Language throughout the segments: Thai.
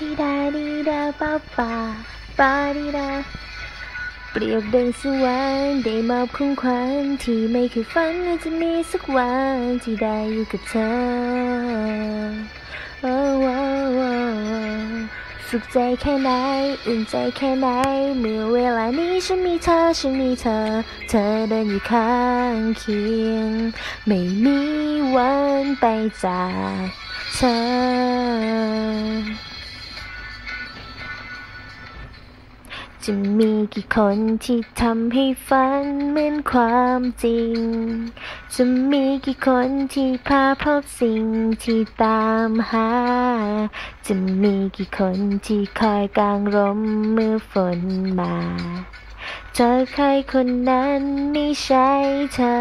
ดีดาดีดาป้าป้าป้าดีดา เปรียบดังสวรรค์ได้มอบของขวัญที่ไม่เคยฝันว่าจะมีสักวันที่ได้อยู่กับเธอโอ้โอ้โอ้สุขใจแค่ไหนอุ่นใจแค่ไหน เมื่อเวลานี้ฉันมีเธอฉันมีเธอ เธอเดินอยู่ข้างเคียง ไม่มีวันไปจากเธอ จะมีกี่คนที่ทำให้ฝันเหมือนความจริง จะมีกี่คนที่พาพบสิ่งที่ตามหา จะมีกี่คนที่คอยกางร่มเมื่อฝนมาเจอใครคนนั้นไม่ใช่เธอ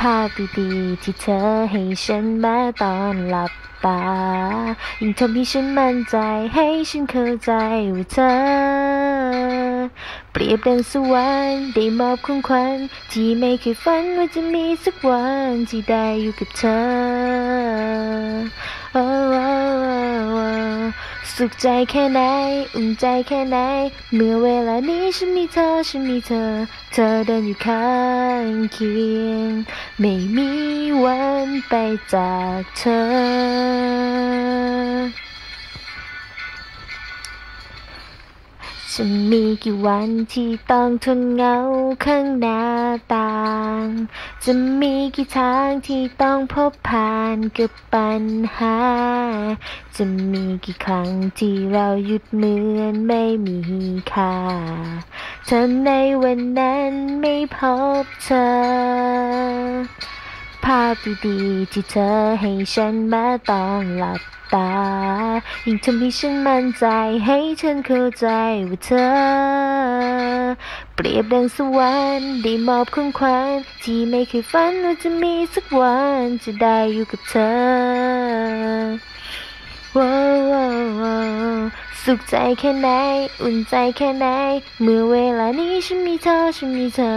ภาพดีๆที่เธอให้ฉันมาตอนหลับ ตา ยิ่งทำให้ฉันมั่นใจให้ฉันเข้าใจว่าเธอ เปรียบดังสวรรค์ได้มอบของขวัญที่ไม่เคยฝันว่าจะมีสักวันที่ได้อยู่กับเธอโอ้โอ้โอ้สุขใจแค่ไหนอุ่นใจแค่ไหน เมื่อเวลานี้ฉันมีเธอฉันมีเธอ เธอเดินอยู่ข้างเคียง ไม่มีวันไปจากเธอ จะมีกี่วันที่ต้องทนเหงาข้างหน้าต่าง จะมีกี่ทางที่ต้องพบผ่านกับปัญหา จะมีกี่ครั้งที่เราหยุดเหมือนไม่มีค่าถ้าในวันนั้นไม่พบเธอ ภาพดีๆที่เธอให้ฉันมาต้องหลับ ตา ยิ่งทำให้ฉันมั่นใจให้ฉันเข้าใจว่าเธอ เปรียบดังสวรรค์ได้มอบของขวัญที่ไม่เคยฝันว่าจะมีสักวันจะได้อยู่กับเธอว้าวว้าวว้าวสุขใจแค่ไหน อุ่นใจแค่ไหน เมื่อเวลานี้ฉันมีเธอ ฉันมีเธอ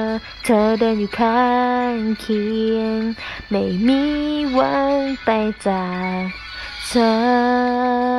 เธอเดินอยู่ข้างเคียง ไม่มีวันไปจาก เธอ